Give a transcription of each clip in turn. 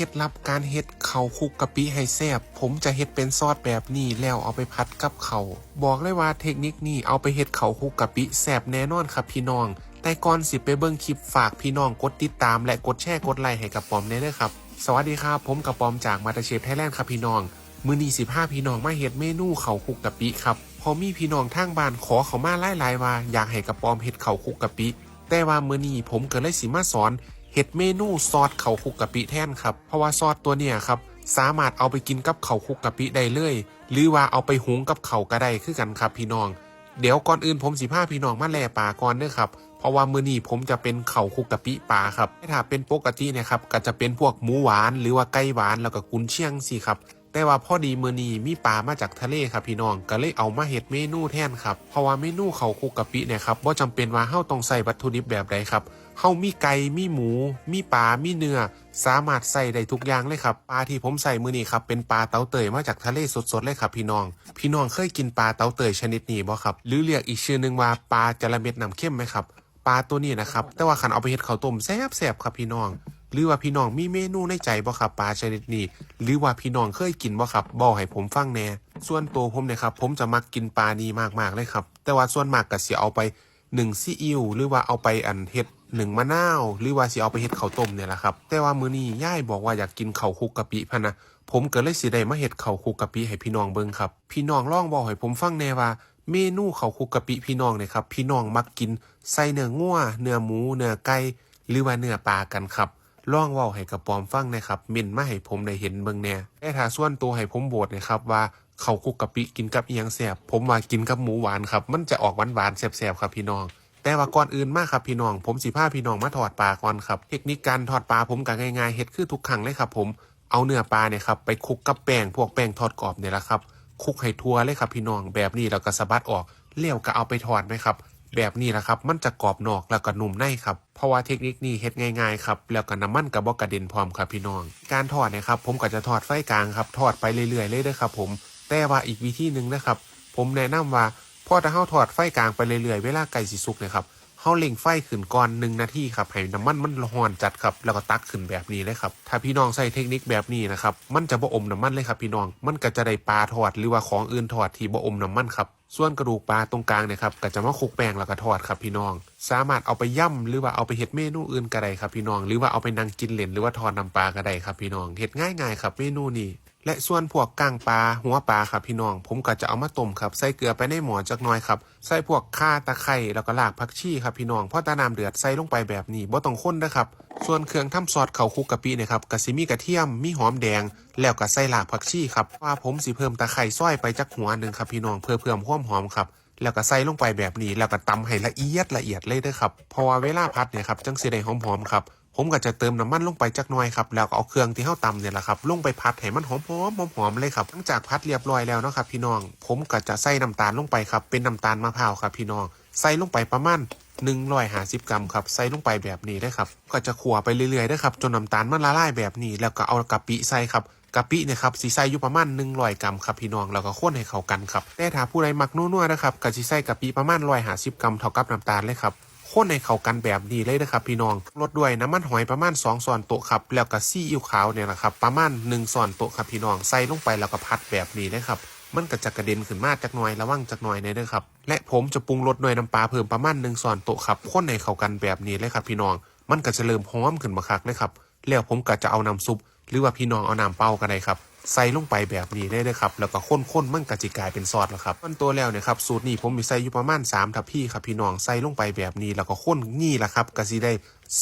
ล็ดลับการเฮ็ดเข้าคุกกะปิให้แซ่บผมจะเฮ็ดเป็นซอสแบบนี้แล้วเอาไปพัดกับเข้าบอกเลยว่าเทคนิคนี้เอาไปเฮ็ดเข้าคุกกะปิแซ่บแน่นอนครับพี่น้อง แต่ก่อนสิไปเบิ่งคลิปฝากพี่น้องกดติดตามและกดแชร์กดไลค์ให้กับปอมแน่เด้อครับ สวัสดีครับผมกับปอมจากมาตาเชฟไทยแลนด์ครับพี่น้องมือนี้15พี่น้องมาเฮ็ดเมนูเข้าคุกกะปิครับพอมีพี่น้องทางบ้านขอเขามาหลายๆว่าอยากให้กับปอมเฮ็ดเข้าคุกกะปิแต่ว่ามือนี้ผมก็เลยสิมาสอน เห็ดเมนูซอสเข่าคุกกะปิแทนครับ เพราะว่าซอสตัวเนี้ยครับสามารถเอาไปกินกับเข่าคุกกะปิได้เลย หรือว่าเอาไปหุงกับเข่าก็ได้คือกันครับพี่น้อง เดี๋ยวก่อนอื่นผมสิพาพี่น้องมาแล่ปลาก่อนเด้อครับเพราะว่ามื้อนี้ผมจะเป็นเข่าคุกกะปิปลาครับถ้าเป็นปกตินะครับก็จะเป็นพวกหมูหวาน หรือว่าไก่หวานแล้วก็กุนเชียงสิครับ แต่ว่าพอดีมื้อนีมีปลามาจากทะเลครับพี่น้องก็เลยเอามาเฮ็ดเมนูแทนครับเพราะว่าเมนูเขาคุกกะปิเนี่ยครับบ่จำเป็นว่าเฮาต้องใส่วัตถุดิบแบบใดครับเฮามีไก่มีหมู มีปลามีเนื้อ สามารถใส่ได้ทุกอย่างเลยครับปลาที่ผมใส่มื้อนี้ครับเป็นปลาเตาเตยมาจากทะเลสดๆเลยครับพี่น้อง พี่น้องเคยกินปลาเตาเตยชนิดนี้บ่ครับหรือเรียกอีกชื่อหนึงว่าปลาจระเม็ดน้ำเข้มไหมครับปลาตัวนี้นะครับแต่ว่าคันเอาไปเฮ็ดข้าวต้มแซ่บๆครับพี่น้อง หรือว่าพี่น้องมีเมนูในใจบ่ครับปลาชนิดนี้ หรือว่าพี่น้องเคยกินบ่ครับบอกให้ผมฟังแน่ส่วนตัวผมเนี่ยครับผมจะมักกินปลานี้มากๆเลยครับ แต่ว่าส่วนมากก็สิเอาไปหนึ่งซีอิ๊วหรือว่าเอาไปอันเฮ็ดหนึ่งมะนาวหรือว่าสิเอาไปเฮ็ดข้าวต้มเนี่ยแหละครับ แต่ว่ามื้อนี้ย่ายบอกว่าอยากกินข้าวคุกกะปิพะนะผมก็เลยสิได้มาเฮ็ดข้าวคุกกะปิให้พี่น้องเบิ่งครับ พี่น้องลองบอกให้ผมฟังแน่ว่าเมนูข้าวคุกกะปิพี่น้องเนี่ยครับพี่น้องมักกินใส่เนื้องัวเนื้อหมูเนื้อไก่หรือว่าเนื้อปลากันครับ ล่องเว้าให้กระปอมฟังนะครับเม่นมาให้ผมได้เห็นเบิ่งแน่แต่ถ้าส่วนตัวให้ผมโบทนะครับว่าเขาคุกกะปิกินกับอียงแซ่บผมว่ากินกับหมูหวานครับ มันจะออกหวานๆแซ่บๆครับพี่น้อง แต่ว่าก่อนอื่นมากครับพี่น้อง ผมสิพาพี่น้องมาทอดปลาก่อนครับ เทคนิคการทอดปลาผมก็ง่ายๆเฮ็ดคือทุกครั้งเลยครับผมเอาเนื้อปลาเนี่ยครับไปคุกกับแป้งพวกแป้งทอดกรอบเนี่ยแหละครับคุกให้ทั่วเลยครับพี่น้องแบบนี้แล้วก็สะบัดออกเลี้ยวก็เอาไปทอดไหมครับ แบบนี้แหละครับ มันจะกรอบนอกแล้วก็นุ่มในครับ เพราะว่าเทคนิคนี้เฮ็ดง่ายๆครับ แล้วก็น้ำมันกับบอกระเด็นพร้อมครับพี่น้อง การทอดนะครับ ผมก็จะทอดไฟกลางครับ ทอดไปเรื่อยๆเลยเด้อครับ ผม แต่ว่าอีกวิธีหนึ่งนะครับ ผมแนะนำว่าพอถ้าเฮาทอดไฟกลางไปเรื่อยๆ เวลาไก่สิสุกเนะครับเฮาเล็งไฟขึ้นก่อนหนึ่งนาทีครับ ให้น้ำมันมันร้อนจัดครับ แล้วก็ตักขึ้นแบบนี้เลยครับ ถ้าพี่น้องใส่เทคนิคแบบนี้นะครับ มันจะบ่อมน้ำมันเลยครับพี่น้อง มันก็จะได้ปลาทอดหรือว่าของอื่นทอดที่บ่อมน้ำมันครับ ส่วนกระดูกปลาตรงกลางเนี่ยครับก็จะมาคลุกแป้งแล้วก็ทอดครับพี่น้อง สามารถเอาไปย่ำหรือว่าเอาไปเฮ็ดเมนูอื่นก็ได้ครับพี่น้อง หรือว่าเอาไปนั่งกินเล่นหรือว่าทอดน้ำปลาก็ได้ครับพี่น้องเฮ็ดง่ายๆครับเมนูนี้ และส่วนพวกก้างปลาหัวปลาครับพี่น้อง ผมก็จะเอามาต้มครับใส่เกลือไปในหม้อจักหน่อยครับใส่พวกข่าตะไคร้แล้วก็รากผักชีครับพี่น้องพอตาน้ำเดือดใส่ลงไปแบบนี้บ่ต้องข้นนะครับส่วนเครื่องทำซอสเข้าคุกกะปิเนี่ยครับก็สิมีกระเทียมมีหอมแดง แล้วก็ใส่รากผักชีครับว่าผมสิเพิ่มตะไคร้ซอยไปจักหัวหนึ่งครับพี่น้องเพื่อเพิ่มความหอมครับแล้วก็ใส่ลงไปแบบนี้แล้วก็ตำให้ละเอียดละเอียดเลยเด้อครับเพราะว่าเวลาพัดเนี่ยครับจังสิได้หอมๆครับ ผมก็จะเติมน้ำมันลงไปจักหน่อยครับแล้วก็เอาเครื่องที่เฮาตำเนี่ยแหละครับลงไปพัดให้มันหอมๆหอมๆเลยครับหลังจากพัดเรียบร้อยแล้วเนาะครับพี่น้อง ผมก็จะใส่น้ำตาลลงไปครับเป็นน้ำตาลมะพร้าวครับพี่น้องใส่ลงไปประมาณ150 กรัมครับใส่ลงไปแบบนี้ได้ครับก็จะขัวไปเรื่อยๆได้ครับจนน้ำตาลมันละลายแบบนี้ แล้วก็เอากะปิใส่ครับกะปิเนี่ยครับสีใส่อยู่ประมาณ100กรัมครับพี่น้องแล้วก็ข้นให้เข้ากันครับแต่ถ้าผู้ใดมักนัวๆนะครับก็สิใส่กะปิประมาณ150กรัมเท่ากับน้ำตาลเลยครับ ข้นให้เข้ากันแบบนี้เลยนะครับพี่น้องลดด้วยน้ำมันหอยประมาณ 2ส่วนโต๊ะครับ แล้วก็ซีอิ๊วขาวเนี่ยนะครับประมาณ1ส่วนโต๊ะครับพี่น้องใส่ลงไปแล้วก็พัดแบบนี้นะครับมันก็จะกระเด็นขึ้นมาจากหน่อยระวังจากหน่อยในเด้อครับ และผมจะปรุงรสด้วยน้ำปลาเพิ่มประมาณ1ส่วนโต๊ะครับข้นให้เข้ากันแบบนี้เลยครับพี่น้อง มันก็จะเริ่มหอมขึ้นมาคักเลยครับ แล้วผมก็จะเอาน้ำซุป หรือว่าพี่น้องเอาน้ำเปล่าก็ได้ครับ ใส่ลงไปแบบนี้ได้เลยครับแล้วก็ข้นๆมันก็จะกลายเป็นซอสแล้วครับมันตัวแล้วเนี่ยครับสูตรนี้ผมมีใส่อยู่ประมาณ3ทัพพี่ครับพี่น้องใส่ลงไปแบบนี้แล้วก็ข้นนี่แหละครับก็สิได้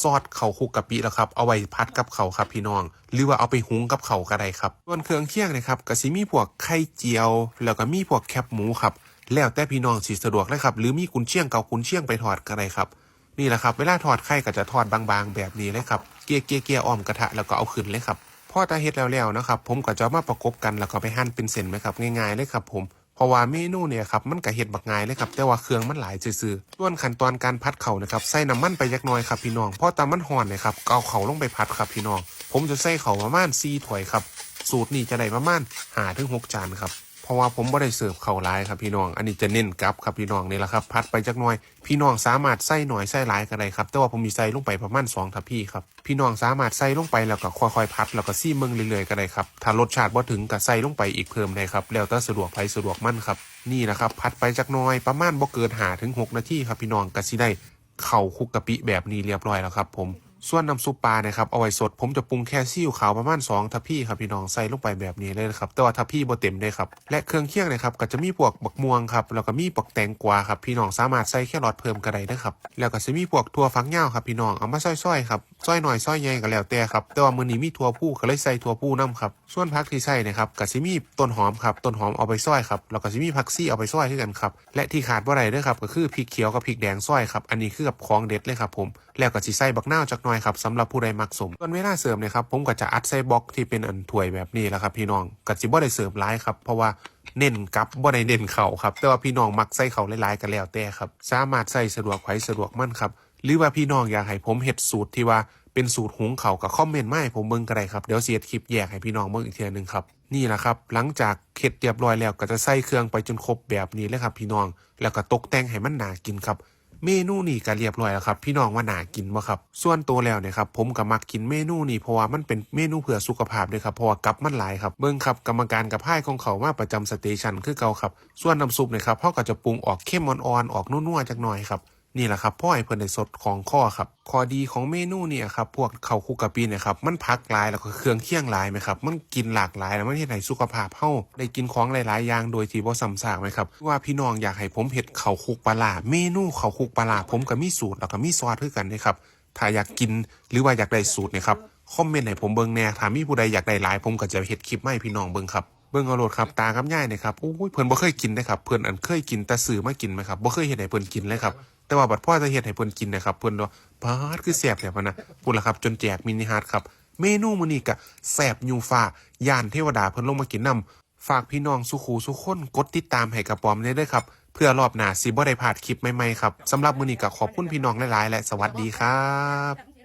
ซอสเข่าคุกกะปิแล้วครับเอาไว้พัดกับเข่าครับพี่น้อง หรือว่าเอาไปหุงกับเข่าก็ได้ครับส่วนเครื่องเคียงนะครับก็สิมีพวกไข่เจียว แล้วก็มีพวกแคบหมูครับแล้วแต่พี่น้องสิสะดวกเลยครับหรือมีกุนเชียงเกากุนเชียงไปทอดก็ได้ครับนี่แหละครับเวลาทอดไข่ก็จะทอดบางๆ แบบนี้เลยครับเกียร์เกียร์เกียร์อ้อมกระทะแล้วก็เอาขึ้นเลยครับ พอตาเฮ็ดแล้วๆนะครับ ผมก็จะเอามาประกบกันแล้วก็ไปหั่นเป็นเส้นไหมครับง่ายๆเลยครับผมเพราะว่าเมนูเนี่ยครับมันก็เฮ็ดบักง่ายเลยครับแต่ว่าเครื่องมันหลายซื่อๆส่วนขั้นตอนการพัดเข่านะครับใส่น้ำมันไปยักน้อยครับพี่น้องพอตามันห่อนเนี่ยครับก็เอาเข่าลงไปพัดครับพี่น้อง ผมจะใส่เข่าประมาณ4ถ้วยครับสูตรนี้จะได้ประมาณ5ถึง6จานครับ ราะว่าผมบ่ได้เสิร์ฟเข้าวหลายครับพี่น้อง อันนี้จะเน้นกับครับพี่น้องนี่แหละครับ พัดไปจักหน่อย พี่น้องสามารถใส่หน่อยใส่หลายก็ได้ครับ แต่ว่าผมมีใส่ลงไปประมาณ2ทัพพี่ครับ พี่น้องสามารถใส่ลงไปแล้วก็ค่อยๆพัดแล้วก็ซี่เมืองเรื่อยๆก็ได้ครับ ถ้ารสชาติบ่ถึงก็ใส่ลงไปอีกเพิ่มได้ครับ แล้วแต่สะดวกไผสะดวกมั่นครับ นี่นะครับ พัดไปจักหน่อยประมาณบ่เกิน5ถึง6นาทีครับพี่น้องก็สิได้เข้าคุกกะปิแบบนี้เรียบร้อยแล้วครับ ผม ส่วนน้ำซุปปลาเนี่ยครับเอาไว้สด ผมจะปรุงแค่ซีอิ๊วขาวประมาณ2ทัพพี่ครับพี่น้องใส่ลงไปแบบนี้เลยนะครับแต่ว่าทัพพี่บ่เต็มเลยครับและเครื่องเคียงเนะครับก็จะมีพวกบักม่วงครับแล้วก็มีปักแตงกวาครับพี่น้องสามารถใส่แครอทเพิ่มก็ได้นะครับแล้วก็จะมีพวกถั่วฝักยาวครับพี่น้องเอามาซอยๆครับซอยหน่อยซอยใหญ่ก็แล้วแต่ครับแต่ว่ามื้อนี้มีถั่วผู้ก็เลยใส่ถั่วผู้นํครับส่วนผักที่ใส่นะครับก็สิมีต้นหอมครับต้นหอมเอาไปซอยครับแล้วก็สิมีผักซี่เอาไปซอยด้วยกันครับและที่ขาดบ่ได้เด้อครับก็คือพริกเขียวกับพริกแดงซอยครับอันนี้คือกับของเด็ดเลยครับผมแล้วก็สิใส่บักนาวจักน่อยครับสำหรับผู้ใดมักสมส่วนเวลาเสร์ฟเนี่ยครับผมก็จะอัดใส่บล็อกที่เป็นอันถ้วยแบบนี้แหละครับ พี่น้องก็สิบ่ได้เสร์ฟหลายครับเพราะว่าเน้นกับบ่ได้เน้นเข่าครับแต่ว่าพี่น้องมักใส่เข่าหลายๆกันแล้วแต่ครับสามารถใส่สะดวกไผสะดวกมั่นครับหรือว่าพี่น้องอยากให้ผมเฮ็ดสูตรที่ว่าเป็นสูตรหุงเข่ากับคอมเมนต์มาให้ผมเบิ่งก็ได้ครับเดี๋ยวเสียดคลิปแยกให้พี่น้องเบิ่งอีกเทีนึงครับนี่แหละครับหลังจากเค็ดเรียบร้อยแล้วก็จะใส่เครื่องไปจนครบแบบนี้เลยครับ พี่น้องแล้วก็ตกแต่งให้มันหนากินครับ เมนูนี่ก็เรียบร้อยแล้วครับ พี่น้องว่าน่ากินบ่ครับ ส่วนตัวแล้วเนี่ยครับผมก็มักกินเมนูนี่เพราะว่ามันเป็นเมนูเพื่อสุขภาพด้วยครับเพราะว่ากับมันหลายครับเบิ่งครับกรรมการกับพ่ายของเขามาประจำสเตชันคือเก่าครับส่วนน้ำซุปเนี่ยครับเขาก็จะปรุงออกเข้มอ่อนๆออกนัวๆจักหน่อยครับ นี่แหละครับพ่อให้เพิ่นได้สดของข้อครับข้อดีของเมนูเนี่ยครับพวกข้าวคุกกะปิเนี่ยครับมันพักหลายแล้วก็เครื่องเคียงหลายไหมครับมันกินหลากหลายแล้วมันเฮ็ดให้สุขภาพเฮาได้กินของหลายๆอย่างโดยที่บ่ซ้ำซากไหมครับว่าพี่น้องอยากให้ผมเฮ็ดข้าวคุกปลาร้าเมนูข้าวคุกปลาร้าผมก็มีสูตรแล้วก็มีซอสคือกันเด้ครับถ้าอยากกินหรือว่าอยากได้สูตรเนี่ยครับคอมเมนต์ให้ผมเบิ่งแน่ถ้ามีผู้ใดอยากได้หลายผมก็จะเฮ็ดคลิปมาให้พี่น้องเบิ่งครับ เบิ่งเอาโลดครับตากับยายเนี่ยครับโอ้ยเพิ่นบ่เคยกินนะครับเพิ่นอันเคยกินแต่ซื้อมากินไหมครับบ่เคยเฮ็ดให้เพิ่นกินเลยครับแต่ว่าบัดพ่อจะเฮ็ดให้เพิ่นกินนะครับเพิ่นว่าปาดคือแซ่บแท้พะนะพูดละครับจนแจกมินิฮาร์ดครับเมนูมื้อนี้ก็แซ่บยูฟ้าย่านเทวดาเพิ่นลงมากินนํฝากพี่น้องสุขูสุขคนกดติดตามให้กระปอมได้เด้อครับ เพื่อรอบหน้าสิบ่ได้พลาดคลิปใหม่ๆครับสำหรับมื้อนี้ก็ขอบคุณพี่น้องหลายๆและสวัสดีครับ